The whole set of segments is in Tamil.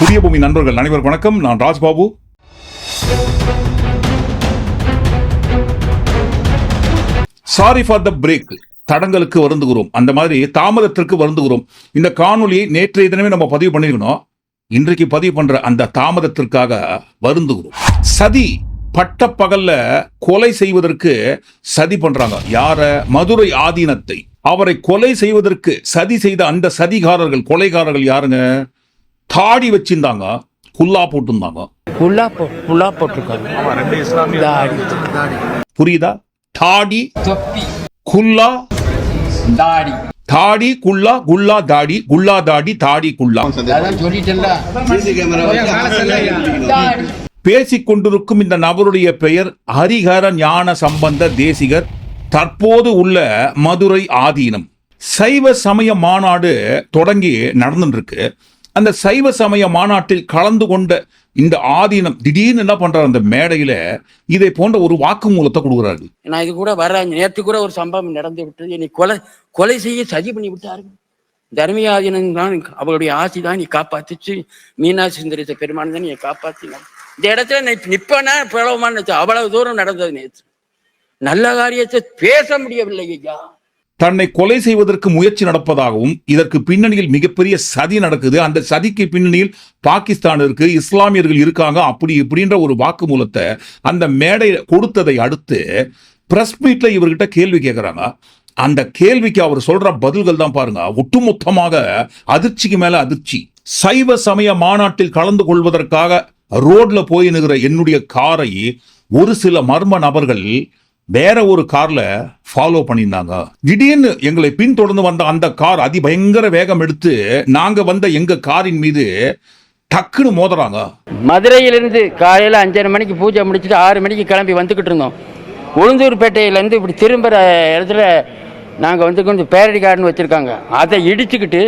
புதிய பூமி நண்பர்கள் அனைவரும் வணக்கம். நான் Rajbabu. Sorry for the break தடங்களுக்கு வருந்துகிறோம். அந்த மாதிரி தாமதத்திற்கு வருந்துகிறோம். இந்த காணொலியை நேற்றைய தினமே நம்ம பதிவு பண்ணிருக்கணும் இன்றைக்கு பதிவு பண்ற அந்த தாமதத்திற்காக வருந்துகிறோம். சதி பட்ட பகல்ல கொலை செய்வதற்கு சதி பண்றாங்க. யார? மதுரை ஆதீனத்தை. அவரை கொலை செய்வதற்கு சதி செய்த அந்த சதிகாரர்கள் கொலைகாரர்கள் யாருங்க? தாடி வச்சிருந்தாங்க. குல்லா போட்டிருந்தாங்க. குல்லா போ குல்லா போட்டிருக்காங்க தாடி. புரியுதா? தாடி தொப்பி குல்லா தாடி. தாடி குல்லா குல்லா தாடி குல்லா தாடி தாடி குல்லா. பேசிக் கொண்டிருக்கும் இந்த நபருடைய பெயர் ஹரிஹர ஞான சம்பந்த தேசிகர். தற்போது உள்ள மதுரை ஆதீனம். சைவ சமய மாநாடு தொடங்கி நடந்துட்டு இருக்கு. அந்த சைவ சமய மாநாட்டில் கலந்து கொண்ட இந்த ஆதீனம் திடீர்னு என்ன பண்றாரு? அந்த மேடையில இதை போன்ற ஒரு வாக்குமூலத்தை கொடுக்குறாரு. நான் இது கூட வர நேற்று கூட ஒரு சம்பவம் நடந்து விட்டது. என்னை கொலை கொலை செய்ய சதி பண்ணி விட்டாரு. தர்மியாதீனம் தான் அவளுடைய ஆசி தான். நீ காப்பாத்துச்சு. மீனாட்சி சுந்தரித்த பெருமான் தான் நீ காப்பாத்தினான் இந்த இடத்துல நீ நிப்பனா பிளவமான்னு அவ்வளவு தூரம் நடந்தது நேற்று. நல்ல காரியத்தை பேச முடியவில்லை ஐயா. தன்னை கொலை செய்வதற்கு முயற்சி நடப்பதாகவும் இதற்கு பின்னணியில் மிகப்பெரிய சதி நடக்குது. அந்த சதிக்கு பின்னணியில் பாகிஸ்தான் இருக்கு இஸ்லாமியர்கள் இருக்காங்க. அப்படி இப்படின்ற ஒரு வாக்குமூலத்தை அந்த மேடை கொடுத்ததை அடுத்து பிரஸ் மீட்ல இவர்கிட்ட கேள்வி கேட்குறாங்க அந்த கேள்விக்கு அவர் சொல்ற பதில்கள் தான் பாருங்க. ஒட்டுமொத்தமாக அதிர்ச்சிக்கு மேல அதிர்ச்சி. சைவ சமய மாநாட்டில் கலந்து கொள்வதற்காக ரோட்ல போய் நிற்கிற என்னுடைய காரை ஒரு சில மர்ம நபர்கள் வேற ஒரு கார்ல ஃபாலோ பண்ணியிருந்தாங்க. திடீர்னு எங்களை பின்தொடர்ந்து வந்த அந்த கார் அதிபயங்கர வேகம் எடுத்து நாங்க வந்த எங்க காரின் மீது டக்குன்னு மோதுறாங்க. மதுரையிலிருந்து காலையில் அஞ்சரை மணிக்கு பூஜை முடிச்சுட்டு ஆறு மணிக்கு கிளம்பி வந்துக்கிட்டு இருந்தோம். உளுந்தூர்பேட்டையிலேருந்து இப்படி திரும்புகிற இடத்துல நாங்கள் வந்து கொஞ்சம் பேரடி கார்டுன்னு வச்சுருக்காங்க. அதை இடிச்சுக்கிட்டு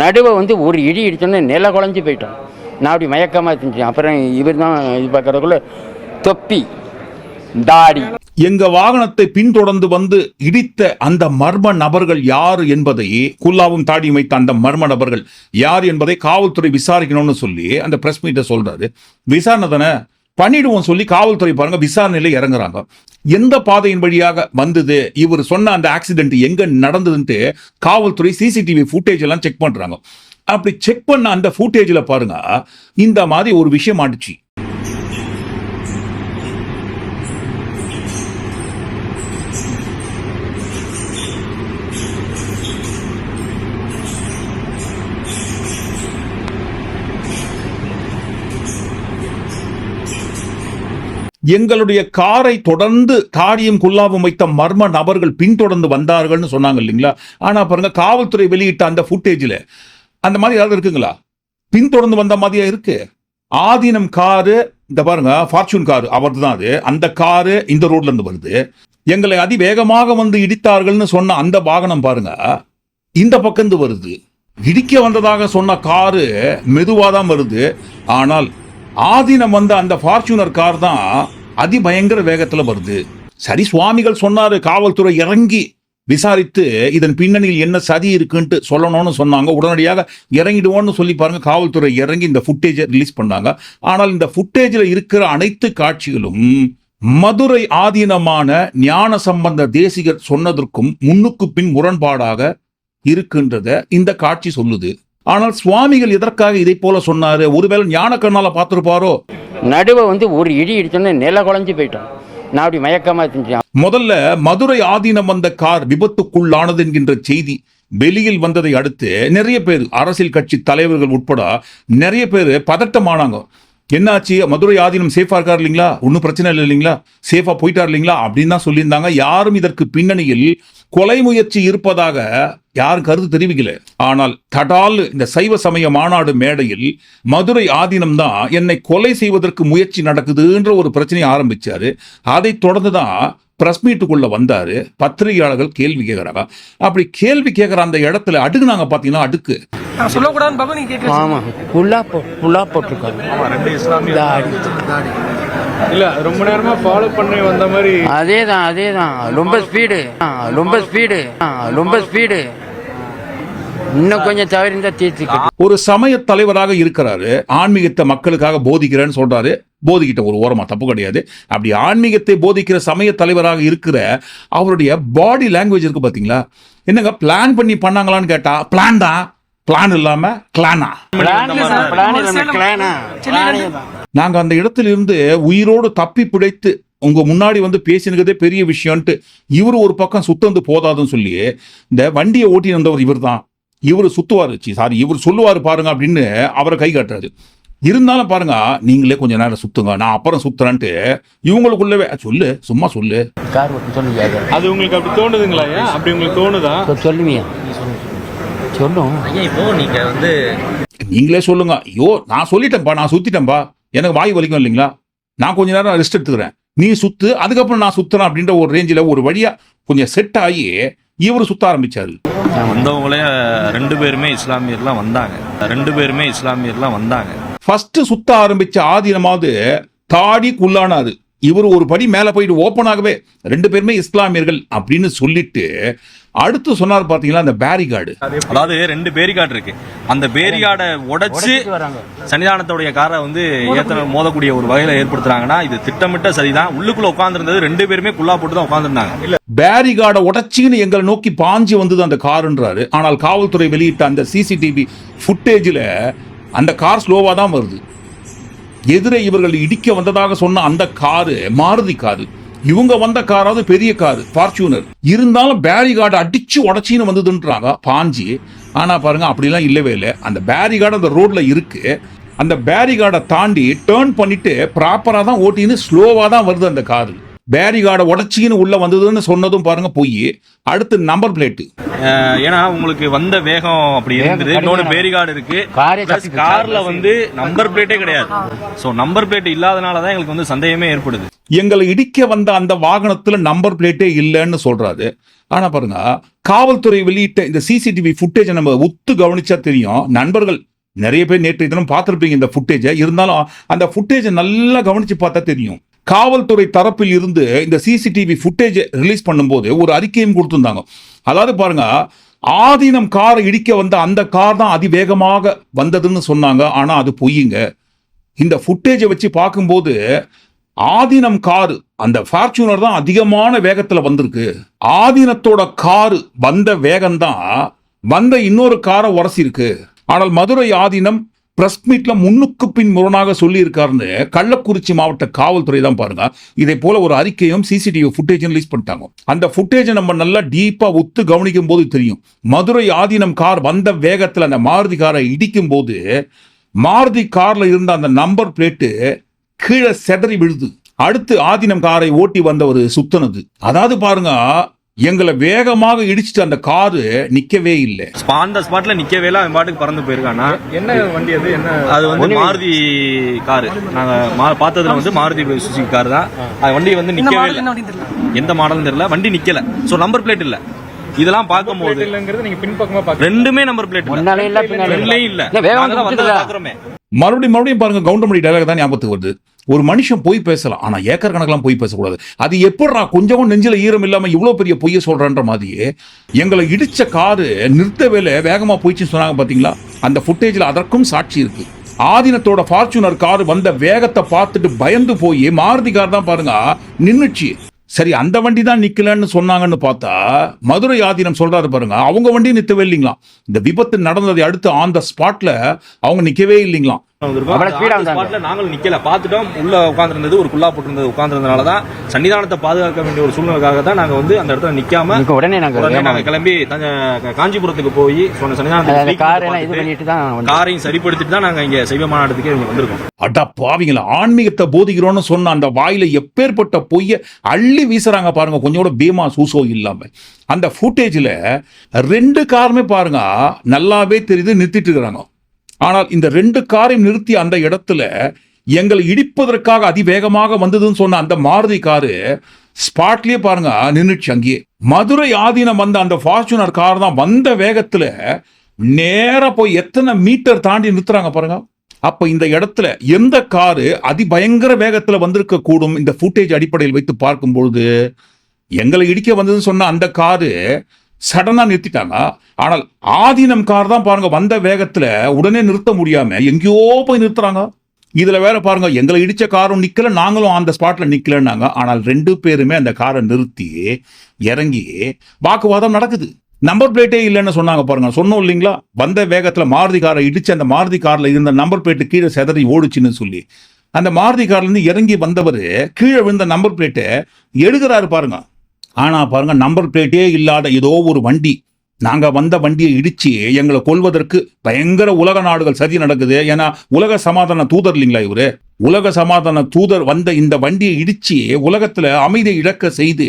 நடுவை வந்து ஒரு இடி இடிச்சோன்னே நில குழஞ்சி போயிட்டோம். நான் அப்படி மயக்கமாக இருந்துச்சு. அப்புறம் இவர் தான் இது பார்க்குறதுக்குள்ளே தொப்பி தாடி. எங்க வாகனத்தை பின்தொடர்ந்து வந்து இடித்த அந்த மர்ம நபர்கள் யார் என்பதை குல்லாவும் தாடி வைத்த அந்த மர்ம நபர்கள் யார் என்பதை காவல்துறை விசாரிக்கணும்னு சொல்லி அந்த பிரஸ் மீட்டை சொல்றாரு. விசாரணை தானே பண்ணிடுவோம் சொல்லி காவல்துறை பாருங்க விசாரணையில இறங்குறாங்க. எந்த பாதையின் வழியாக வந்தது? இவர் சொன்ன அந்த ஆக்சிடென்ட் எங்க நடந்ததுன்ட்டு காவல்துறை சிசிடிவி ஃபுட்டேஜ் எல்லாம் செக் பண்றாங்க. அப்படி செக் பண்ண அந்த ஃபுட்டேஜில் பாருங்க இந்த மாதிரி ஒரு விஷயம் ஆட்டுச்சு எங்களுடைய காரை தொடர்ந்து தாடியும் குல்லாவும் வைத்த மர்ம நபர்கள் பின்தொடர்ந்து வந்தார்கள்னு சொன்னாங்க இல்லைங்களா? ஆனால் பாருங்க காவல்துறை வெளியிட்ட அந்த ஃபுட்டேஜில் அந்த மாதிரி ஏதாவது இருக்குங்களா? பின்தொடர்ந்து வந்த மாதிரியா இருக்கு? ஆதீனம் காரு இந்த பாருங்க ஃபார்ச்சூன் காரு அவரது தான் அது. அந்த காரு இந்த ரோட்ல இருந்து வருது. எங்களை அதிவேகமாக வந்து இடித்தார்கள்னு சொன்ன அந்த வாகனம் பாருங்க இந்த பக்கம் இருந்து வருது. இடிக்க வந்ததாக சொன்ன காரு மெதுவாக தான் வருது. ஆனால் ஆதீனம் வந்த அந்த ஃபார்ச்சுனர் கார் தான் அதிபயங்கர வேகத்தில் வருது. சரி சுவாமிகள் சொன்னாரு காவல்துறை இறங்கி விசாரித்து இதன் பின்னணியில் என்ன சதி இருக்குன்ட்டு சொல்லணும்னு சொன்னாங்க. உடனடியாக இறங்கிடுவோன்னு சொல்லி பாருங்க காவல்துறை இறங்கி இந்த ஃபுட்டேஜை ரிலீஸ் பண்ணாங்க. ஆனால் இந்த ஃபுட்டேஜில் இருக்கிற அனைத்து காட்சிகளும் மதுரை ஆதீனமான ஞான சம்பந்த தேசிகர் சொன்னதற்கும் முன்னுக்கு பின் முரண்பாடாக இருக்கின்றத இந்த காட்சி சொல்லுது. ஆனால் சுவாமிகள் எதற்காக இதை போல சொன்னாரு? ஒருவேளை ஞான கண்ணால பார்த்திருப்பாரோ? நடுவை வந்து ஒரு இடி இடிச்சோன்னே நில குழஞ்சி போயிட்டோம் நான் அப்படி மயக்கமாக இருந்துச்சு. முதல்ல மதுரை ஆதீனம் வந்த கார் விபத்துக்குள்ளானது என்கின்ற செய்தி வெளியில் வந்ததை அடுத்து நிறைய பேர் அரசியல் கட்சி தலைவர்கள் உட்பட நிறைய பேர் பதட்டமானாங்க. என்னாச்சு? மதுரை ஆதீனம் சேஃபா இருக்கார் இல்லைங்களா? ஒன்றும் பிரச்சனை இல்லை இல்லைங்களா? சேஃபா போயிட்டார் இல்லைங்களா? அப்படின்னு தான் சொல்லியிருந்தாங்க. யாரும் இதற்கு பின்னணியில் கொலை முயற்சி இருப்பதாக யாரும் கருத்து தெரிவிக்கல. ஆனால் தடால் இந்த சைவ சமய மாநாடு மேடையில் மதுரை ஆதீனம் தான் என்னை கொலை செய்வதற்கு முயற்சி நடக்குதுன்ற ஒரு பிரச்சனையை ஆரம்பிச்சாரு. அதைத் தொடர்ந்து தான் பிரஸ் மீட்டுக்குள்ள வந்தாரு. பத்திரிகையாளர்கள் கேள்வி கேட்கறாங்க. அப்படி கேள்வி கேட்கிற அந்த இடத்துல அடுக்குனாங்க பாத்தீங்கன்னா அடுக்கு. சொல்லக்கூடாதுன்னு நீங்க கேட்கல ஆமாம் குல்லா போ குல்லா போட்டிருக்காங்க ஆமா ரெண்டு இஸ்லாமிய தாடி. இல்ல ரொம்ப நேரமா ஃபாலோ பண்ணி வந்த மாதிரி அதே தான் அதே தான் ரொம்ப ஸ்பீடு ரொம்ப ஸ்பீடு ரொம்ப ஸ்பீடு இன்னும் கொஞ்சம் தவறி இருந்தா தீர்த்துக்கிட்டு ஒரு சமய தலைவராக இருக்கிறாரு. ஆன்மீகத்தை மக்களுக்காக போதிக்கிறேன்னு சொல்றாரு. போதிக்கிட்ட ஒரு ஓரமா தப்பு கிடையாது. அப்படி ஆன்மீகத்தை போதிக்கிற சமய தலைவராக இருக்கிற அவருடைய பாடி லாங்குவேஜ் இருக்கு பாத்தீங்களா? என்னங்க பிளான் பண்ணி பண்ணாங்களான்னு கேட்டா பிளான் தான். பிளான் இல்லாம கிளானா நாங்க அந்த இடத்துல இருந்து உயிரோடு தப்பி பிழைத்து உங்க முன்னாடி வந்து பேசினதே பெரிய விஷயம்ட்டு இவர் ஒரு பக்கம் சுத்தந்து போதாதுன்னு சொல்லி இந்த வண்டியை ஓட்டி வந்தவர் இவர் தான் இவர் சுத்துவாரு சாரி இவர் சொல்லுவாரு பாருங்க அப்படின்னு அவரை கை காட்டுறாரு. இருந்தாலும் பாருங்க நீங்களே கொஞ்ச நேரம் சுத்துங்க நான் அப்புறம் சுத்துறேன்ட்டு இவங்களுக்குள்ளவே சொல்லு சும்மா சொல்லு. கார் சொல்லுங்க. அது உங்களுக்கு அப்படி தோணுதுங்களா அப்படி உங்களுக்கு தோணுதா? சொல்லுவியா சொல்லும் ஐயா இப்போ நீங்க வந்து நீங்களே சொல்லுங்க. ஐயோ நான் சொல்லிட்டேன்ப்பா நான் சுத்திட்டேன்ப்பா எனக்கு வாய் வலிக்கும் இல்லைங்களா? நான் கொஞ்ச நேரம் ரெஸ்ட் எடுத்துக்கிறேன். நீ சுத்து அதுக்கப்புறம் நான் சுத்துறேன் அப்படின்ற ஒரு ரேஞ்சில் ஒரு வழியா கொஞ்சம் செட் ஆகி இவர் சுத்த ஆரம்பிச்சாரு. வந்தவங்களே ரெண்டு பேருமே இஸ்லாமியர்லாம் வந்தாங்க. ரெண்டு பேருமே இஸ்லாமியர்லாம் வந்தாங்க. ஃபர்ஸ்ட் சுத்த ஆரம்பிச்ச ஆதீனமாவது தாடி குள்ளானாரு இவர் ஒரு படி மேல போயிட்டு ஓப்பன் ஆகவே ரெண்டு பேருமே இஸ்லாமியர்கள் அப்படின்னு சொல்லிட்டு அடுத்து சொன்னார் பாத்தீங்களா அந்த பேரிகார்டு அதாவது ரெண்டு பேரிகார்டு இருக்கு. அந்த பேரிகார்டை உடைச்சு சன்னிதானத்துடைய காரை வந்து ஏத்தன மோதக்கூடிய. ஒரு வகையில ஏற்படுத்துறாங்கன்னா இது திட்டமிட்ட சரிதான். உள்ளுக்குள்ள உட்கார்ந்திருந்தது ரெண்டு பேருமே குல்லா போட்டு தான் உட்கார்ந்துருந்தாங்க. பேரிகார்டை உடைச்சின்னு எங்களை நோக்கி பாஞ்சு வந்தது அந்த காருன்றாரு. ஆனால் காவல்துறை வெளியிட்ட அந்த சிசிடிவி ஃபுட்டேஜில் அந்த கார் ஸ்லோவாக தான் வருது. எதிரே இவர்கள் இடிக்க வந்ததாக சொன்ன அந்த காரு மாருதி காரு. இவங்க வந்த காராவது பெரிய காரு ஃபார்ச்சூனர் இருந்தாலும் பேரிகார்டு அடிச்சு உடச்சின்னு வந்ததுன்றாங்க பாஞ்சி. ஆனா பாருங்க அப்படிலாம் இல்லவே இல்லை. அந்த பேரிகார்டு அந்த ரோட்ல இருக்கு. அந்த பேரிகார்டை தாண்டி டேர்ன் பண்ணிட்டு ப்ராப்பரா தான் ஓட்டின்னு ஸ்லோவா தான் வருது அந்த காரு. பேரிகார்டை உடச்சின்னு உள்ள வந்ததுன்னு சொன்னதும் பாருங்க போய். அடுத்து நம்பர் பிளேட்டு ஏன்னா உங்களுக்கு வந்த வேகம் அப்படி இருந்தது இன்னொன்னு பேரிகார்டு இருக்கு. கார்ல வந்து நம்பர் பிளேட்டே கிடையாது. சோ நம்பர் பிளேட் இல்லாதனால தான் எங்களுக்கு வந்து சந்தேகமே ஏற்படுது. எங்களை இடிக்க வந்த அந்த வாகனத்துல நம்பர் பிளேட்டே இல்லைன்னு சொல்றாரு. ஆனா பாருங்க காவல்துறை வெளியிட்ட இந்த சிசிடிவி ஃபுட்டேஜை நம்ம உத்து கவனிச்சா தெரியும். நண்பர்கள் நிறைய பேர் நேற்று தினம் பார்த்திருப்பீங்க இந்த ஃபுட்டேஜை இருந்தாலும் அந்த ஃபுட்டேஜை நல்லா கவனிச்சு பார்த்தா தெரியும். காவல்துறை தரப்பில் இருந்து இந்த சிசிடிவி ஃபுட்டேஜ் ரிலீஸ் பண்ணும்போது ஒரு அறிக்கையும் கொடுத்துருந்தாங்க. அதாவது பாருங்க ஆதீனம் காரை இடிக்க வந்த அந்த கார் தான் அதிவேகமாக வந்ததுன்னு சொன்னாங்க. ஆனால் அது பொய்யுங்க இந்த ஃபுட்டேஜை வச்சு பார்க்கும்போது ஆதீனம் காரு அந்த ஃபார்ச்சூனர் தான் அதிகமான வேகத்தில் வந்திருக்கு. ஆதீனத்தோட காரு வந்த வேகம்தான் வந்த இன்னொரு காரை உரசிருக்கு. ஆனால் மதுரை ஆதீனம் பிரஸ் மீட்ல முன்னுக்கு பின் முரணாக சொல்லியிருக்காருன்னு கள்ளக்குறிச்சி மாவட்ட காவல்துறை தான் பாருங்க. இதே போல ஒரு அறிக்கையும் சிசிடிவி ஃபுட்டேஜும் ரிலீஸ் பண்ணிட்டாங்க. அந்த ஃபுட்டேஜை நம்ம நல்லா டீப்பா ஒத்து கவனிக்கும் போது தெரியும். மதுரை ஆதீனம் கார் வந்த வேகத்தில் அந்த மாருதி காரை இடிக்கும் போது மாருதி கார்ல இருந்த அந்த நம்பர் பிளேட்டு கீழே செதறி விழுது. அடுத்து ஆதீனம் காரை ஓட்டி வந்தவர் சுத்தனது. அதாவது பாருங்க எங்களை வேகமாக இடிச்சிட்டு அந்த காரு நிக்கவே இல்லை. அந்த ஸ்பாட்ல நிக்கவே இல்ல அவன் பாட்டுக்கு பறந்து போயிருக்கானா. என்ன வண்டி அது? என்ன அது வந்து மாருதி காரு. நாங்க மா- பார்த்ததுல வந்து மாருதி சுசுகி கார் தான். அது வண்டி வந்து நிக்கவே இல்ல. என்ன அப்படின்னு தெரியல? எந்த மாடல்னு தெரியல. வண்டி நிக்கல. சோ நம்பர் பிளேட் இல்ல. இதெல்லாம் பார்க்கும்போது நீங்க பின்பக்கமா பாக்க ரெண்டுமே நம்பர் பிளேட் இல்ல. முன்னாலே இல்ல பின்னாலே இல்ல. மறுபடியும் மறுபடியும் பாருங்க கவுண்டமணி டைலாக் தான் ஞாபகத்துக்கு வருது. ஒரு மனுஷன் போய் பேசலாம் ஆனால் ஏக்கர் கணக்கெல்லாம் போய் பேசக்கூடாது. அது எப்படா கொஞ்சமும் நெஞ்சில் ஈரம் இல்லாமல் இவ்வளோ பெரிய பொய்ய சொல்கிறன்ற மாதிரியே எங்களை இடித்த காரு நிறுத்த வேலை வேகமாக போயிடுச்சுன்னு சொன்னாங்க பார்த்தீங்களா அந்த ஃபுட்டேஜில் அதற்கும் சாட்சி இருக்குது ஆதீனத்தோட ஃபார்ச்சுனர் கார் வந்த வேகத்தை பார்த்துட்டு பயந்து போய் மாருதி கார் தான் பாருங்க நின்றுச்சு சரி அந்த வண்டி தான் நிக்கலன்னு சொன்னாங்கன்னு பார்த்தா மதுரை ஆதீனம் சொல்றாரு பாருங்க அவங்க வண்டி நிறுத்தவே இல்லைங்களாம். இந்த விபத்து நடந்ததை அடுத்து ஆன் த ஸ்பாட்ல அவங்க நிற்கவே இல்லைங்களாம். நாங்களும் நிக்கல. பார்த்துட்டோம். உள்ள உட்கார்ந்திருந்தது ஒரு குல்லா போட்டிருந்தது உட்கார்ந்திருந்தனால தான் சன்னிதானத்தை பாதுகாக்க வேண்டிய ஒரு சூழ்நிலைக்காக தான் நாங்க வந்து அந்த இடத்துல நிக்காம உடனே நாங்க கிளம்பி காஞ்சிபுரத்துக்கு போய் சொன்ன சன்னிதானத்துக்கு அந்த speak கார் எல்லாம் இது பார்த்துட்டு, பண்ணிட்டு தான் வந்தோம். காரையும் சரிப்படுத்திட்டு தான் நாங்க இங்க சைவ மாநாட்டத்துக்கே இங்க வந்திருக்கோம். அடா பாவிங்களா ஆன்மீகத்தை போதிக்கிறோம்னு சொன்ன அந்த வாயில எப்பேற்பட்ட பொய்ய அள்ளி வீசுறாங்க பாருங்க. கொஞ்சம் கூட பீமா சூசோ இல்லாம. அந்த ஃபுட்டேஜ்ல ரெண்டு காருமே பாருங்க நல்லாவே தெரியுது நிறுத்திட்டு இருக்கிறாங்க. ஆனால் இந்த ரெண்டு காரையும் நிறுத்தி அந்த இடத்துல எங்களை இடிப்பதற்காக அதிவேகமாக வந்ததுன்னு சொன்ன அந்த மாருதி காரு ஸ்பாட்லயே பாருங்க நின்றுச்சு அங்கேயே. மதுரை ஆதீனம் வந்த அந்த ஃபார்ச்சுனர் கார் தான் வந்த வேகத்துல நேராக போய் எத்தனை மீட்டர் தாண்டி நிறுத்துறாங்க பாருங்க. அப்ப இந்த இடத்துல எந்த காரு அதிபயங்கர வேகத்துல வந்திருக்க கூடும் இந்த ஃபுட்டேஜ் அடிப்படையில் வைத்து பார்க்கும் பொழுது எங்களை இடிக்க வந்ததுன்னு சொன்ன அந்த காரு சடனாக நிறுத்திட்டாங்க ஆனால் ஆதீனம் கார் தான் பாருங்க வந்த வேகத்தில் உடனே நிறுத்த முடியாம எங்கேயோ போய் நிறுத்துறாங்க. இதில் வேற பாருங்க எங்களை இடிச்ச காரும் நிற்கலை நாங்களும் அந்த ஸ்பாட்டில் நிற்கலன்னாங்க ஆனால் ரெண்டு பேருமே அந்த காரை நிறுத்தி இறங்கி வாக்குவாதம் நடக்குது. நம்பர் பிளேட்டே இல்லைன்னு சொன்னாங்க பாருங்க. சொன்னோம் இல்லைங்களா? வந்த வேகத்தில் மாருதி காரை இடிச்சு அந்த மாருதி காரில் இருந்த நம்பர் பிளேட்டு கீழே செதறி ஓடுச்சுன்னு சொல்லி அந்த மாருதி கார்லேருந்து இறங்கி வந்தவர் கீழே விழுந்த நம்பர் பிளேட்டை எடுக்கிறாரு பாருங்க. ஆனால் பாருங்கள் நம்பர் பிளேட்டே இல்லாத ஏதோ ஒரு வண்டி நாங்கள் வந்த வண்டியை இடித்து எங்களை கொல்வதற்கு பயங்கர உலக நாடுகள் சதி நடக்குது. ஏன்னா உலக சமாதான தூதர் இல்லைங்களா இவரு? உலக சமாதான தூதர் வந்த இந்த வண்டியை இடித்து உலகத்தில் அமைதியை இழக்க செய்து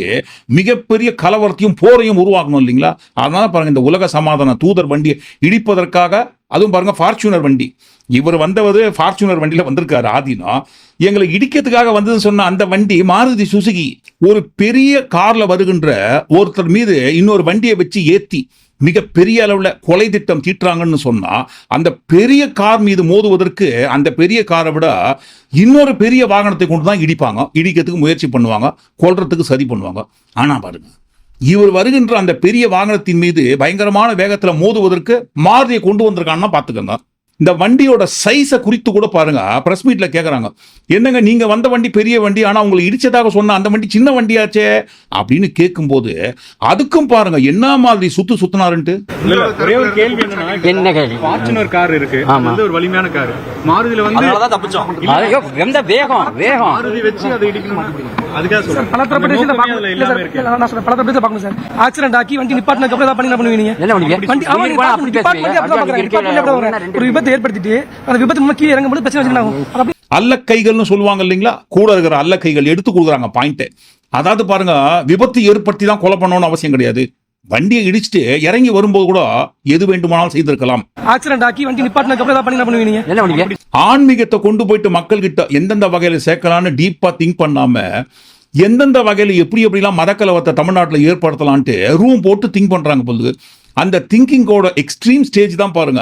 மிகப்பெரிய கலவரத்தையும் போரையும் உருவாக்கணும் இல்லைங்களா? அதனால் பாருங்கள் இந்த உலக சமாதான தூதர் வண்டியை இடிப்பதற்காக அதுவும் பாருங்கள் ஃபார்ச்சூனர் வண்டி. இவர் வந்தவர் ஃபார்ச்சுனர் வண்டியில் வந்திருக்காரு ஆதினா. எங்களை இடிக்கிறதுக்காக வந்ததுன்னு சொன்ன அந்த வண்டி மாருதி சுசுகி. ஒரு பெரிய காரில் வருகின்ற ஒருத்தர் மீது இன்னொரு வண்டியை வச்சு ஏற்றி மிக பெரிய அளவில் கொலை திட்டம் தீட்டுறாங்கன்னு சொன்னால் அந்த பெரிய கார் மீது மோதுவதற்கு அந்த பெரிய காரை விட இன்னொரு பெரிய வாகனத்தை கொண்டு தான் இடிப்பாங்க. இடிக்கிறதுக்கு முயற்சி பண்ணுவாங்க. கொல்றதுக்கு சதி பண்ணுவாங்க. ஆனால் பாருங்க இவர் வருகின்ற அந்த பெரிய வாகனத்தின் மீது பயங்கரமான வேகத்தில் மோதுவதற்கு மாருதியை கொண்டு வந்திருக்காங்கன்னா பார்த்துக்கோங்க இந்த வண்டியோட சைஸை குறித்து கூட பாருங்க. பிரஸ் மீட்ல கேக்குறாங்க. என்னங்க நீங்க வந்த வண்டி பெரிய வண்டி ஆனா உங்களை இடிச்சதாக சொன்ன அந்த வண்டி சின்ன வண்டியாச்சே? அப்படின்னு கேட்கும்போது அதுக்கும் பாருங்க என்ன மாதிரி சுத்து சுத்தினாருன்ட்டு? ஒரே ஒரு கேள்வி என்னன்னா என்ன கேள்வி? ஃபார்ச்சுனர் கார் இருக்கு. வந்து ஒரு வலிமையான கார் மாருதியில வந்து தப்பிச்சோம். எந்த வேகம் வேகம். மாருதி வச்சு அதை இடிக்கணும் அதுக்காக சொல்றேன். பல தரப்பட்ட அந்த விஷயத்தை நோக்கமே அதுல பார்க்கணும் இல்ல இல்லாம சார் இருக்கு இல்ல, நான் சொல்றேன் பல தரப்பட்ட விஷயத்தை பார்க்கணும் சார். ஆக்சிடென்ட் ஆக்கி வண்டி நிப்பாட்டினதுக்கு அப்புறம் ஏதாவது பண்ணி என்ன பண்ணுவீங்க. என்ன பண்ணுவீங்க வண்டி அவன் அப்படி பார்க்கறாங்க ஒரு விபத்து ஏற்படுத்திட்டு அந்த விபத்து மூலம் கீழே இறங்கும்போது பிரச்சனை ஆகும் அல்ல கைகள்னு சொல்லுவாங்க இல்லைங்களா? கூட இருக்கிற அல்ல கைகள் எடுத்து கொடுக்குறாங்க பாயிண்ட் அதாவது பாருங்க விபத்து ஏற்படுத்தி தான் கொலை பண்ணணும்னு அவசியம் கிடையாது. வண்டியை இடிச்சுட்டு இறங்கி வரும்போது கூட எது வேண்டுமானாலும் செய்திருக்கலாம். ஆக்சிடென்ட் ஆக்கி வண்டி நிப்பாட்டினதுக்கு அப்புறம் ஏதாவது பண்ணி என்ன பண்ணுவீங்க என்ன பண்ணுவீங்க? ஆன்மீகத்தை கொண்டு போயிட்டு மக்கள் கிட்ட எந்தெந்த வகையில சேர்க்கலாம்னு டீப்பா திங்க் பண்ணாம எந்தெந்த வகையில எப்படி எப்படிலாம் மதக்கலவத்தை தமிழ்நாட்டில் ஏற்படுத்தலான்ட்டு ரூம் போட்டு திங்க் பண்றாங்க பொழுது. அந்த திங்கிங்கோட எக்ஸ்ட்ரீம் ஸ்டேஜ் தான் பாருங்க.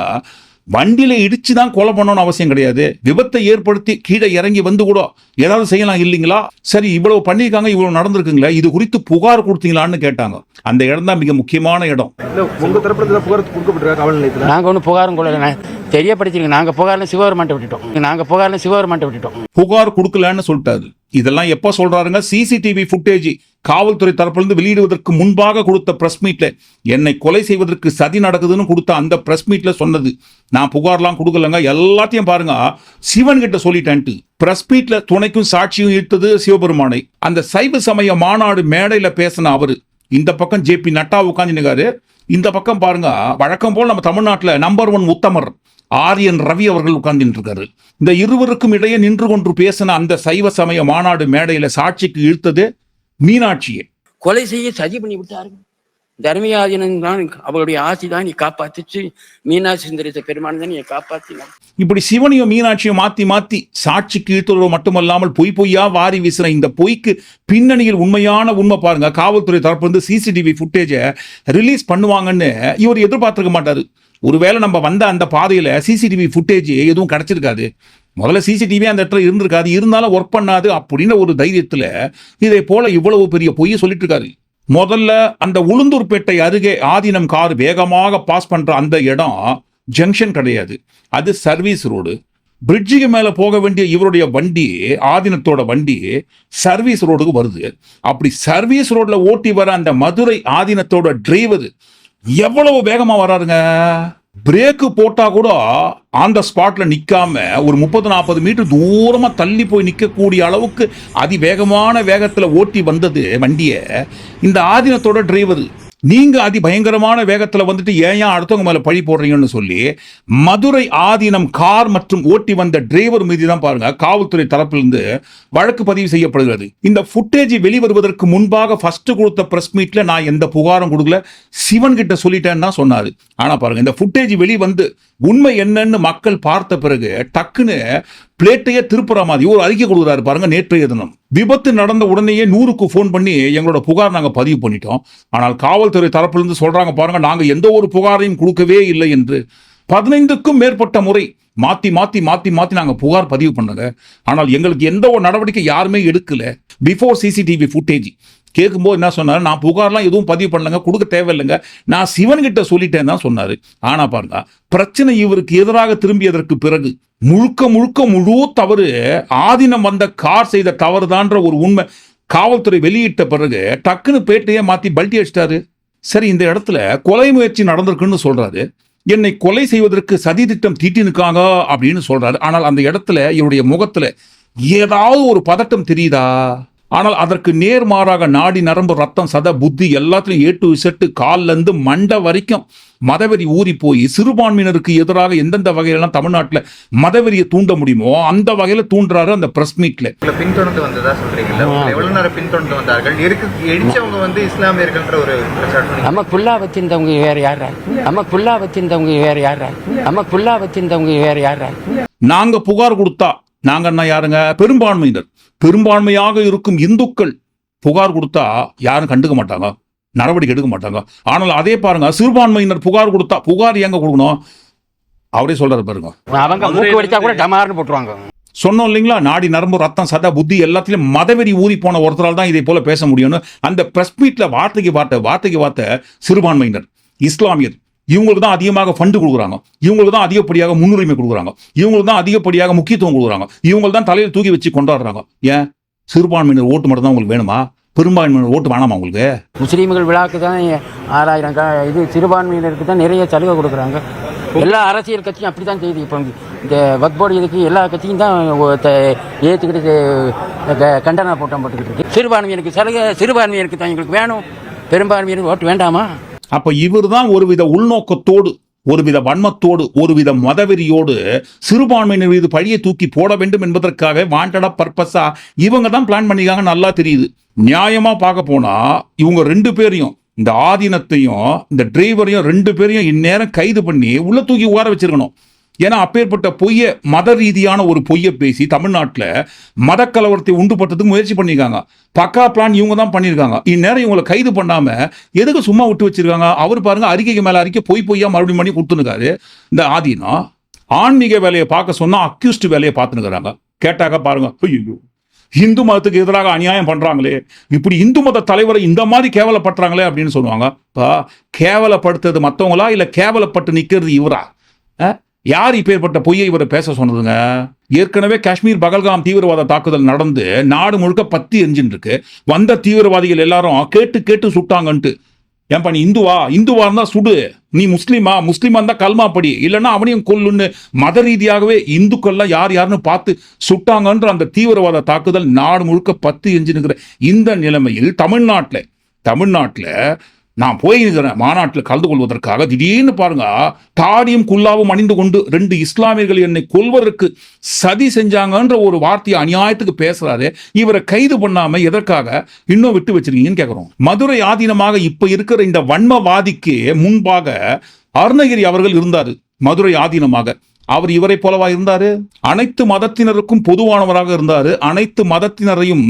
வண்டியில இடிச்சு தான் கொலை பண்ணணும்னு அவசியம் கிடையாது. விபத்தை ஏற்படுத்தி கீழே இறங்கி வந்து கூட ஏதாவது செய்யலாம் இல்லைங்களா? சரி இவ்வளவு பண்ணியிருக்காங்க இவ்வளவு நடந்திருக்குங்களா இது குறித்து புகார் கொடுத்தீங்களான்னு கேட்டாங்க. அந்த இடம் தான் மிக முக்கியமான இடம். இல்ல உங்க தரப்புல இருந்து புகார் கொடுக்கப்பட்டிருக்கா காவல் நிலையத்துல. நாங்க ஒன்றும் புகாரும் கொள்ளல தெரியப்படுத்திருங்க நாங்க புகார்ல சிவகர்மன்ட்ட விட்டுட்டோம். நாங்க புகார்ல சிவகர்மன்ட்ட விட்டுட்டோம். புகார் கொடுக்கலன்னு சொல்லிட்டாரு. இதெல்லாம் எப்போ சொல்றாருங்க? சிசிடிவி ஃபுட்டேஜ் காவல்துறை தரப்பிலிருந்து வெளியிடுவதற்கு முன்பாக கொடுத்த பிரஸ் மீட்ல என்னை கொலை செய்வதற்கு சதி நடக்குதுன்னு கொடுத்த அந்த பிரஸ் மீட்ல சொன்னது. நான் புகார்லாம் கொடுக்கலங்க. எல்லாத்தையும் பாருங்க. சிவன் கிட்ட சொல்லிட்டேன்ட்டு. பிரஸ் மீட்ல துணைக்கும் சாட்சியும் ஈர்த்தது சிவபெருமானை. அந்த சைவ சமய மாநாடு மேடையில பேசின அவரு. இந்த பக்கம் ஜே பி நட்டா உட்காந்துனுக்காரு இந்த பக்கம் பாருங்க. வழக்கம் போல் நம்ம தமிழ்நாட்டில் நம்பர் ஒன் உத்தமர். ஆரியன் ரவி அவர்கள் உட்கார்ந்துட்டு இருக்காரு இந்த இருவருக்கும் இடையே நின்று கொண்டு பேசின அந்த சைவ சமய மாநாடு மேடையில சாட்சிக்கு இழுத்தது மீனாட்சியே. கொலை செய்ய சதி பண்ணி விட்டார்கள் தர்மியாதீனன் தான் அவருடைய ஆசி தான் நீ காப்பாத்துச்சு. மீனாட்சி சுந்தரத்தை பெருமான் தான் நீ காப்பாத்தினார் இப்படி சிவனையும் மீனாட்சியும் மாத்தி மாத்தி சாட்சிக்கு இழுத்ததோடு மட்டுமல்லாமல் பொய் பொய்யா வாரி வீசின இந்த பொய்க்கு பின்னணியில் உண்மையான உண்மை பாருங்க. காவல்துறை தரப்பு வந்து சிசிடிவி ஃபுட்டேஜை ரிலீஸ் பண்ணுவாங்கன்னு இவர் எதிர்பார்த்திருக்க மாட்டாரு. ஒருவேளை நம்ம வந்த அந்த பாதையில் சிசிடிவி ஃபுட்டேஜ் எதுவும் கிடச்சிருக்காது. முதல்ல சிசிடிவி அந்த இடத்துல இருந்திருக்காது. இருந்தாலும் ஒர்க் பண்ணாது அப்படின்ற ஒரு தைரியத்தில் இதை போல இவ்வளவு பெரிய பொய்யை சொல்லிட்டு இருக்காரு. முதல்ல அந்த உளுந்தூர்பேட்டை அருகே ஆதீனம் கார் வேகமாக பாஸ் பண்ணுற அந்த இடம் ஜங்ஷன் கிடையாது. அது சர்வீஸ் ரோடு பிரிட்ஜுக்கு மேலே போக வேண்டிய இவருடைய வண்டி ஆதீனத்தோட வண்டி சர்வீஸ் ரோடுக்கு வருது. அப்படி சர்வீஸ் ரோட்டில் ஓட்டி வர அந்த மதுரை ஆதீனத்தோட டிரைவர் எவ்வளவு வேகமா வராருங்க? பிரேக்கு போட்டா கூட ஆன் த ஸ்பாட்ல நிக்காம ஒரு முப்பது நாற்பது மீட்டர் தூரமா தள்ளி போய் நிக்கக்கூடிய அளவுக்கு அதிவேகமான வேகத்துல ஓட்டி வந்தது வண்டிய. இந்த ஆதீனத்தோட டிரைவர் நீங்க அதி பயங்கரமான வேகத்துல வந்துட்டு ஏன் ஏன் அடுத்தவங்க மேல பழி போடுறீங்கன்னு சொல்லி மதுரை ஆதீனம் கார் மற்றும் ஓட்டி வந்த டிரைவர் மீது தான் பாருங்க காவல்துறை தரப்பிலிருந்து வழக்கு பதிவு செய்யப்படுகிறது. இந்த ஃபுட்டேஜ் வெளிவருவதற்கு முன்பாக ஃபர்ஸ்ட் கொடுத்த பிரஸ் மீட்ல நான் எந்த புகாரும் கொடுக்கல. சிவன் கிட்ட சொல்லிட்டேன்னு தான் சொன்னாரு. ஆனா பாருங்க இந்த ஃபுட்டேஜ் வெளிவந்து உண்மை என்னன்னு மக்கள் பார்த்த பிறகு டக்குன்னு பிளேட்டையே திருப்புற மாதிரி. ஒரு அறிக்கை கொடுக்குறாரு பாருங்க நேற்றைய தினம். விபத்து நடந்த உடனேயே நூறுக்கு ஃபோன் பண்ணி எங்களோட புகார் நாங்க பதிவு பண்ணிட்டோம். ஆனால் காவல்துறை தரப்பிலிருந்து சொல்றாங்க பாருங்க நாங்க எந்த ஒரு புகாரையும் கொடுக்கவே இல்லை என்று. பதினைந்துக்கும் மேற்பட்ட முறை மாத்தி மாத்தி மாத்தி மாத்தி நாங்க புகார் பதிவு பண்ணல. ஆனால் எங்களுக்கு எந்த ஒரு நடவடிக்கை யாருமே எடுக்கல. பிஃபோர் சிசிடிவி ஃபுட்டேஜ் கேட்கும்போது என்ன சொன்னார்? நான் புகார்லாம் எதுவும் பதிவு பண்ணலங்க கொடுக்க தேவையில்லைங்க. நான் சிவன்கிட்ட சொல்லிட்டேன் தான் சொன்னார். ஆனால் பாருங்க பிரச்சனை இவருக்கு எதிராக திரும்பியதற்கு பிறகு முழுக்க முழுக்க முழு தவறு ஆதீனம் வந்த கார் செய்த தவறுதான்ற ஒரு உண்மை காவல்துறை வெளியிட்ட பிறகு டக்குன்னு பேட்டையே மாற்றி பல்ட்டி அடிச்சிட்டாரு. சரி இந்த இடத்துல கொலை முயற்சி நடந்திருக்குன்னு சொல்கிறாரு என்னை கொலை செய்வதற்கு சதி திட்டம் தீட்டினுக்காங்க அப்படின்னு சொல்கிறாரு ஆனால் அந்த இடத்துல இவருடைய முகத்தில் ஏதாவது ஒரு பதட்டம் தெரியுதா? ஆனால் அதற்கு நேர்மாறாக நாடி நரம்பு ரத்தம் சத புத்தி எல்லாத்துலயும் ஏ டு இசட்டு கால்ல இருந்து மண்டை வரைக்கும் மதவெறி ஊறி போய் சிறுபான்மையினருக்கு எதிராக எந்தெந்த வகையிலலாம் தமிழ்நாட்டில் மதவெறியை தூண்ட முடியுமோ அந்த வகையில தூண்டுறாரு அந்த பிரஸ் மீட்ல பின்தொடர்ந்து வந்ததா சொல்றீங்கல்ல? உங்களை எவ்வளவு நேரம் பின்தொடர்ந்து வந்தார்கள். இருக்கு இடிச்சவங்க வந்து இஸ்லாமியர்கள்ன்ற ஒரு நம்ம புல்லா வச்சிருந்தவங்க வேற யாரா நம்ம புல்லா வச்சிருந்தவங்க வேற யாரா நம்ம புல்லா வச்சிருந்தவங்க வேற யாரா நாங்க புகார் கொடுத்தா நாங்க என்ன யாருங்க? பெரும்பான்மையினர். பெரும்பான்மையாக இருக்கும் இந்துக்கள் புகார் கொடுத்தா யாரும் கண்டுக்க மாட்டாங்க நடவடிக்கை எடுக்க மாட்டாங்க. ஆனால் அதே பாருங்க சிறுபான்மையினர் புகார் கொடுத்தா புகார் எங்க கொடுக்கணும்? அவரே சொல்றாரு பாருங்க. அவங்க மூக்கு வடிச்சா கூட டமார்னு போட்டுருவாங்க. சொன்னோம் இல்லைங்களா? நாடி நரம்பு ரத்தம் சத புத்தி எல்லாத்திலும் மதவெறி ஊறி போன ஒருத்தரால் தான் இதை போல பேச முடியும்னு அந்த பிரஸ் மீட்ல வார்த்தைக்கு வார்த்தை வார்த்தைக்கு வார்த்தை சிறுபான்மையினர் இஸ்லாமியர். இவங்களுக்கு தான் அதிகமாக ஃபண்டு கொடுக்குறாங்க. இவங்களுக்கு தான் அதிகப்படியாக முன்னுரிமை கொடுக்குறாங்க. இவங்களுக்கு தான் அதிகப்படியாக முக்கியத்துவம் கொடுக்குறாங்க. இவங்க தான் தலையில் தூக்கி வச்சு கொண்டாடுறாங்க. ஏன்? சிறுபான்மையினர் ஓட்டு மட்டும் தான் உங்களுக்கு வேணுமா? பெரும்பான்மையினர் ஓட்டு வேணாமா உங்களுக்கு? முஸ்லீம்கள் விழாவுக்கு தான் ஆறாயிரம் இது சிறுபான்மையினருக்கு தான் நிறைய சலுகை கொடுக்குறாங்க. எல்லா அரசியல் கட்சியும் அப்படி தான் செய்யுது இப்போ இந்த வக்போர்டு இதுக்கு எல்லா கட்சியும் தான் ஏற்றுக்கிட்டு க- கண்டன போட்டம் போட்டுக்கிட்டு இருக்கு. சிறுபான்மையினருக்கு சலுகை சிறுபான்மையினருக்கு தான் எங்களுக்கு வேணும். பெரும்பான்மையினருக்கு ஓட்டு வேண்டாமா? அப்ப இவர் தான் ஒருவித உள்நோக்கத்தோடு ஒருவித வன்மத்தோடு ஒருவித மதவெறியோடு சிறுபான்மையினர் மீது பழியை தூக்கி போட வேண்டும் என்பதற்காக வாண்டடா பர்பஸா இவங்க தான் பிளான் பண்ணிக்காங்க நல்லா தெரியுது. நியாயமா பார்க்க போனா இவங்க ரெண்டு பேரையும் இந்த ஆதீனத்தையும் இந்த டிரைவரையும் ரெண்டு பேரையும் இந்நேரம் கைது பண்ணி உள்ள தூக்கி உட்கார வச்சிருக்கணும். ஏன்னா அப்பேற்பட்ட பொய்ய மத ரீதியான ஒரு பொய்யை பேசி தமிழ்நாட்டில் மத கலவரத்தை உண்டு பண்றதுக்கு முயற்சி பண்ணியிருக்காங்க. பக்கா பிளான் இவங்க தான் பண்ணியிருக்காங்க. இந்நேரம் இவங்களை கைது பண்ணாம எதுக்கு சும்மா விட்டு வச்சிருக்காங்க? அவர் பாருங்க அறிக்கைக்கு மேல அறிக்கை பொய் பொய்யா மறுபடியும் பண்ணி கொடுத்துனுக்காரு இந்த ஆதீனம் ஆன்மீக வேலையை பார்க்க சொன்னா அக்யூஸ்ட் வேலையை பார்த்துனுக்குறாங்க கேட்டாக்க பாருங்க ஐயோ இந்து மதத்துக்கு எதிராக அநியாயம் பண்ணுறாங்களே இப்படி இந்து மத தலைவரை இந்த மாதிரி கேவலப்படுறாங்களே அப்படின்னு சொல்லுவாங்க. பா கேவலப்படுத்துறது மற்றவங்களா இல்லை கேவலப்பட்டு நிற்கிறது இவரா? ஆ யார் இப்பேற்பட்ட பொய்யை இவரை பேச சொன்னதுங்க? ஏற்கனவே காஷ்மீர் பகல்காம் தீவிரவாத தாக்குதல் நடந்து நாடு முழுக்க பத்தி எரிஞ்சுட்டு இருக்கு வந்த தீவிரவாதிகள் எல்லாரும் கேட்டு கேட்டு சுட்டாங்கன்ட்டு. ஏன்பா நீ இந்துவா? இந்துவா இருந்தா சுடு. நீ முஸ்லீமா? முஸ்லீமா இருந்தா கல்மா படி. இல்லைன்னா அவனையும் கொல்லுன்னு மத ரீதியாகவே இந்துக்கள்லாம் யார் யாருன்னு பார்த்து சுட்டாங்கன்ற அந்த தீவிரவாத தாக்குதல் நாடு முழுக்க பத்து எஞ்சினுக்கிற இந்த நிலைமையில் தமிழ்நாட்டில் தமிழ்நாட்டில் நான் போயிருக்கிறேன் மாநாட்டில் கலந்து கொள்வதற்காக. திடீர்னு பாருங்க தாடியும் குல்லாவும் அணிந்து கொண்டு ரெண்டு இஸ்லாமியர்கள் என்னை கொல்வதற்கு சதி செஞ்சாங்கன்ற ஒரு வார்த்தையை அநியாயத்துக்கு பேசுறாரு இவரை கைது பண்ணாம எதற்காக இன்னும் விட்டு வச்சிருக்கீங்கன்னு கேட்கிறோம் மதுரை ஆதீனமாக இப்ப இருக்கிற இந்த வன்மவாதிக்கு முன்பாக அருணகிரி அவர்கள் இருந்தாரு மதுரை ஆதீனமாக. அவர் இவரை போலவா இருந்தாரு? அனைத்து மதத்தினருக்கும் பொதுவானவராக இருந்தாரு அனைத்து மதத்தினரையும்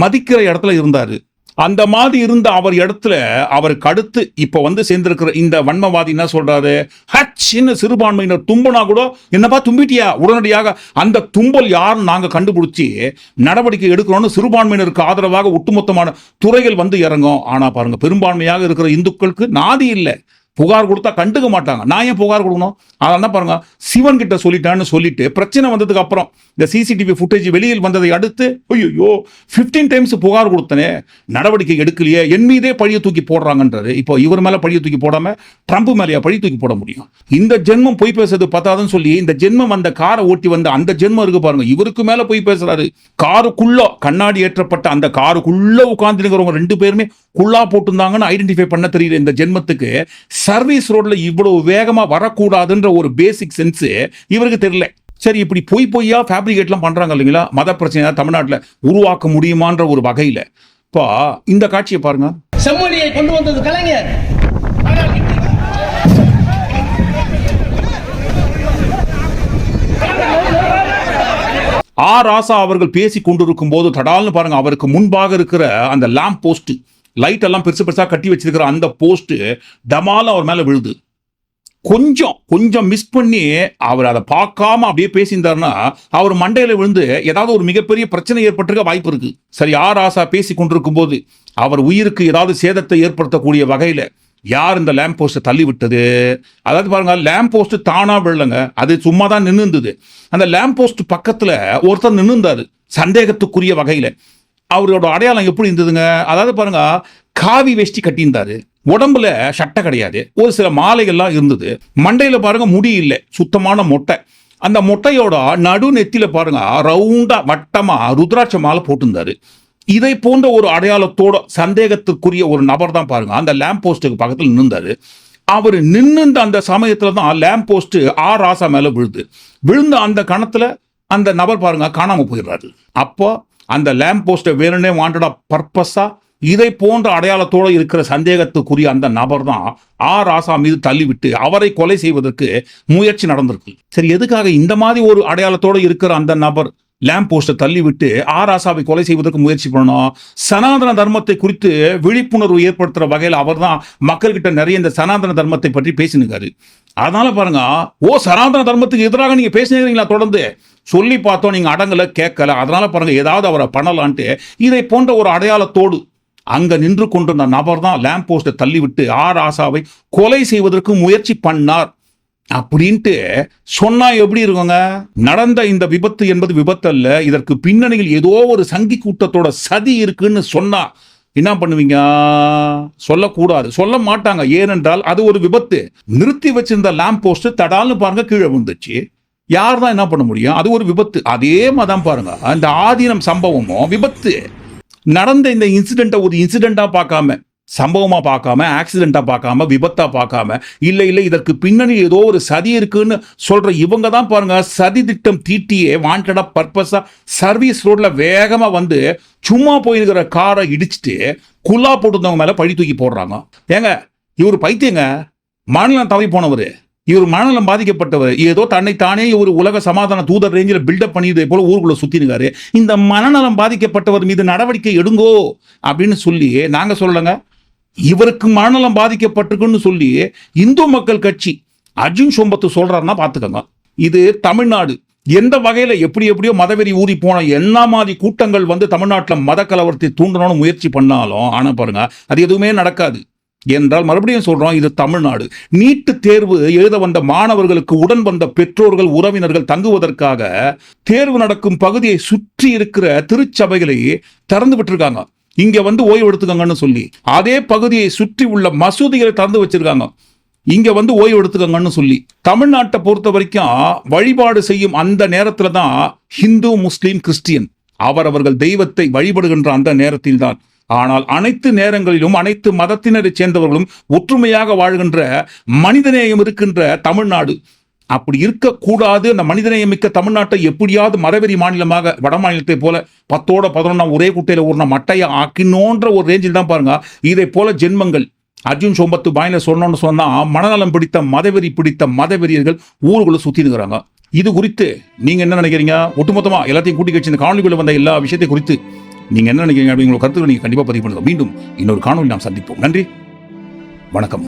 மதிக்கிற இடத்துல இருந்தாரு. அந்த மாதிரி இருந்த அவர் இடத்துல அவருக்கு அடுத்து இப்போ வந்து சேர்ந்திருக்கிற இந்த வன்மவாதி என்ன சொல்றாரு? ஹச்சின்னு சிறுபான்மையினர் தும்புனா கூட என்னப்பா தும்பிட்டியா? உடனடியாக அந்த தும்பல் யாருன்னு நாங்க கண்டுபிடிச்சி நடவடிக்கை எடுக்கிறோம்னு சிறுபான்மையினருக்கு ஆதரவாக ஒட்டுமொத்தமான துறைகள் வந்து இறங்கும். ஆனா பாருங்க பெரும்பான்மையாக இருக்கிற இந்துக்களுக்கு நாதி இல்லை. புகார் கொடுத்தா கண்டுக்க மாட்டாங்க. நான் ஏன் புகார் கொடுக்கணும்? அதனால தான் பாருங்க சிவன் கிட்ட சொல்லிட்டான்னு சொல்லிட்டு பிரச்சனை வந்ததுக்கு அப்புறம் இந்த சிசிடிவி ஃபுட்டேஜ் வெளியில் வந்ததை அடுத்து ஐயோ 15 டைம்ஸ் புகார் கொடுத்தனே நடவடிக்கை எடுக்கலையே என் மீதே பழிய தூக்கி போடுறாங்கன்றது இப்போ இவர் மேல பழிய தூக்கி போடாம ட்ரம்ப் மேலேயா பழி தூக்கி போட முடியும். இந்த ஜென்மம் பொய் பேசுறது பத்தாதுன்னு சொல்லி இந்த ஜென்மம் அந்த காரை ஓட்டி வந்த அந்த ஜென்மம் இருக்கு பாருங்க இவருக்கு மேல பொய் பேசுறாரு. காருக்குள்ள கண்ணாடி ஏற்றப்பட்ட அந்த காருக்குள்ள உட்கார்ந்துருக்கிறவங்க ரெண்டு பேருமே குள்ளா போட்டிருந்தாங்கன்னு ஐடென்டிஃபை பண்ண தெரியுது இந்த ஜென்மத்துக்கு. சர்வீஸ் ரோட்ல இவ்வளவு வேகமா வரக்கூடாதுன்ற ஒரு பேசிக் சென்ஸ் இவருக்கு தெரியல. சரி இப்படி பொய் பொய்யா ஃபேப்ரிகேட்லாம் பண்றாங்க இல்லைங்களா? மத பிரச்சனையா தமிழ்நாட்டில் உருவாக்க முடியுமான்ற ஒரு வகையில. இப்போ இந்த காட்சியை பாருங்க. செம்மொழியை கொண்டு வந்தது கலைஞர். ஆ ராசா அவர்கள் பேசி கொண்டிருக்கும் போது தடால்னு பாருங்க அவருக்கு முன்பாக இருக்கிற அந்த லேம்ப் போஸ்ட் லைட் எல்லாம் பெருசு பெருசாக கட்டி வச்சிருக்கிற அந்த போஸ்ட்டு டமால அவர் மேலே விழுது. கொஞ்சம் கொஞ்சம் மிஸ் பண்ணி அவர் அதை பார்க்காம அப்படியே பேசியிருந்தாருன்னா அவர் மண்டையில் விழுந்து ஏதாவது ஒரு மிகப்பெரிய பிரச்சனை ஏற்பட்டிருக்க வாய்ப்பு இருக்கு. சரி யார் ஆசா பேசி கொண்டிருக்கும் போது அவர் உயிருக்கு ஏதாவது சேதத்தை ஏற்படுத்தக்கூடிய வகையில் யார் இந்த லேம்ப் போஸ்ட்டை தள்ளி விட்டது? அதாவது பாருங்க லேம்ப் போஸ்ட் தானா விழலங்க. அது சும்மா தான் நின்று இருந்தது அந்த லேம்ப் போஸ்ட் பக்கத்தில் ஒருத்தர் நின்று இருந்தார் சந்தேகத்துக்குரிய வகையில். அவரோட அடையாளம் எப்படி இருந்ததுங்க? அதாவது பாருங்க காவி வேஷ்டி கட்டியிருந்தாரு. உடம்புல சட்டை கிடையாது. ஒரு சில மாலைகள்லாம் இருந்தது. மண்டையில பாருங்க முடி இல்லை. சுத்தமான மொட்டை. அந்த மொட்டையோட நடு நெத்தியில பாருங்க ரவுண்டா வட்டமா ருத்ராட்ச மாலை போட்டிருந்தாரு. இதை போன்ற ஒரு அடையாளத்தோட சந்தேகத்துக்குரிய ஒரு நபர் தான் பாருங்க அந்த லேம்ப் போஸ்ட்டுக்கு பக்கத்தில் நின்றாரு. அவர் நின்று அந்த சமயத்தில் தான் லேம்ப் போஸ்ட் ஆர் ராசா மேலே விழுது விழுந்த அந்த கணத்தில் அந்த நபர் பாருங்க காணாமல் போயிடுறாரு. அப்போ அந்த லேம்ப் போஸ்ட்டை வேணும்னே வாண்டடா பர்பஸா இதை போன்ற அடையாளத்தோடு இருக்கிற சந்தேகத்துக்குரிய அந்த நபர் தான் ஆர் ராசா மீது தள்ளிவிட்டு அவரை கொலை செய்வதற்கு முயற்சி நடந்திருக்கு. சரி எதுக்காக இந்த மாதிரி ஒரு அடையாளத்தோடு இருக்கிற அந்த நபர் லேம்ப் போஸ்ட்டை தள்ளிவிட்டு ஆர் ராசாவை கொலை செய்வதற்கு முயற்சி பண்ணணும்? சனாதன தர்மத்தை குறித்து விழிப்புணர்வு ஏற்படுத்துகிற வகையில் அவர் தான் மக்கள்கிட்ட நிறைய இந்த சனாதன தர்மத்தை பற்றி பேசினுக்காரு அதனால பாருங்க ஓ சனாதன தர்மத்துக்கு எதிராக நீங்கள் பேசினீங்களா தொடர்ந்து? சொல்லி பார்த்தோம் நீங்கள் அடங்கலை கேட்கல. அதனால் பாருங்கள் ஏதாவது அவரை பண்ணலான்ட்டு இதை போன்ற ஒரு அடையாளத்தோடு அங்க நின்று கொண்டிருந்த நபர் தான் லேம்ப் போஸ்ட்டை தள்ளிவிட்டு ஆர் ஆசாவை கொலை செய்வதற்கு முயற்சி பண்ணார். அப்படின்ட்டு சொன்னா எப்படி இருக்குங்க? நடந்த இந்த விபத்து என்பது விபத்து அல்ல இதற்கு பின்னணியில் ஏதோ ஒரு சங்கி கூட்டத்தோட சதி இருக்குன்னு சொன்னா என்ன பண்ணுவீங்க? சொல்லக்கூடாது. சொல்ல மாட்டாங்க. ஏனென்றால் அது ஒரு விபத்து. நிறுத்தி வச்சிருந்த லேம்ப் போஸ்ட் தடால்னு பாருங்க கீழே விழுந்துச்சு. யார் தான் என்ன பண்ண முடியும்? அது ஒரு விபத்து. அதே மாதிரி பாருங்க. அந்த ஆதீனம் சம்பவமும் விபத்து. நடந்த இந்த இன்சிடெண்ட்டை ஒரு இன்சிடெண்ட்டாக பார்க்காம சம்பவமாக பார்க்காம ஆக்சிடெண்ட்டாக பார்க்காம விபத்தாக பார்க்காம இல்லை இல்லை இதற்கு பின்னணி ஏதோ ஒரு சதி இருக்குன்னு சொல்கிற இவங்க தான் பாருங்க. சதி திட்டம் தீட்டியே வாண்டடாக பர்பஸாக சர்வீஸ் ரோட்டில் வேகமாக வந்து சும்மா போயிருக்கிற காரை இடிச்சிட்டு குல்லா போட்டுருந்தவங்க மேலே பழி தூக்கி போடுறாங்க. ஏங்க இவர் பைத்தியங்க. மாநிலம் தவறி போனவர். இவர் மனநலம் பாதிக்கப்பட்டவர். ஏதோ தன்னை தானே ஒரு உலக சமாதான தூதர் ரேஞ்சில் பில்டப் பண்ணி இதே போல ஊருக்குள்ள சுத்தினுக்காரு. இந்த மனநலம் பாதிக்கப்பட்டவர் மீது நடவடிக்கை எடுங்கோ அப்படின்னு சொல்லி நாங்க சொல்லலங்க. இவருக்கு மனநலம் பாதிக்கப்பட்டிருக்குன்னு சொல்லி இந்து மக்கள் கட்சி அர்ஜுன் சொம்பத்து சொல்றாருன்னா பாத்துக்கோங்க. இது தமிழ்நாடு. எந்த வகையில் எப்படி எப்படியோ மதவெறி ஊறி போன என்ன மாதிரி கூட்டங்கள் வந்து தமிழ்நாட்டில் மத கலவரத்தை தூண்டணும்னு முயற்சி பண்ணாலும் ஆனால் பாருங்க அது எதுவுமே நடக்காது. என்றால் மறுபடியும் சொல்றோம் இது தமிழ்நாடு. நீட்டு தேர்வு எழுத வந்த மாணவர்களுக்கு உடன் வந்த பெற்றோர்கள் உறவினர்கள் தங்குவதற்காக தேர்வு நடக்கும் பகுதியை சுற்றி இருக்கிற திருச்சபைகளை திறந்து விட்டுருக்காங்க. இங்க வந்து ஓய்வு எடுத்துக்கங்கன்னு சொல்லி. அதே பகுதியை சுற்றி உள்ள மசூதிகளை திறந்து வச்சிருக்காங்க. இங்க வந்து ஓய்வு எடுத்துக்கங்கன்னு சொல்லி. தமிழ்நாட்டை பொறுத்த வரைக்கும் வழிபாடு செய்யும் அந்த நேரத்துல தான் ஹிந்து முஸ்லீம் கிறிஸ்டியன். அவரவர்கள் தெய்வத்தை வழிபடுகின்ற அந்த நேரத்தில் தான் ஆனால் அனைத்து நேரங்களிலும் அனைத்து மதத்தினரை சேர்ந்தவர்களும் ஒற்றுமையாக வாழ்கின்ற மனிதநேயம் இருக்கின்ற தமிழ்நாடு. அப்படி இருக்கக்கூடாது அந்த மனிதநேயம் மிக்க தமிழ்நாட்டை எப்படியாவது மதவெறி மாநிலமாக வட மாநிலத்தை போல பத்தோட பதினொன்னா ஒரே குட்டையில ஒரு மட்டையை ஆக்கினோன்ற ஒரு ரேஞ்சில் தான் பாருங்க. இதை போல ஜென்மங்கள். அர்ஜுன் சொம்பத்து பாயில சொன்னோன்னு சொன்னா மனநலம் பிடித்த மதவெறி பிடித்த மதவெறியர்கள் ஊருக்குள்ள சுத்தி இருக்கிறாங்க. இது குறித்து நீங்க என்ன நினைக்கிறீங்க? ஒட்டுமொத்தமா எல்லாத்தையும் கூட்டி கட்சி இந்த காணொலிக்குள்ள வந்த எல்லா விஷயத்தை குறித்து நீங்க என்ன நினைக்கிறீங்க அப்படிங்கிற கருத்துக்களை நீங்கள் கண்டிப்பா பதிவு பண்ணுங்க. மீண்டும் இன்னொரு காணொலி நாம் சந்திப்போம். நன்றி. வணக்கம்.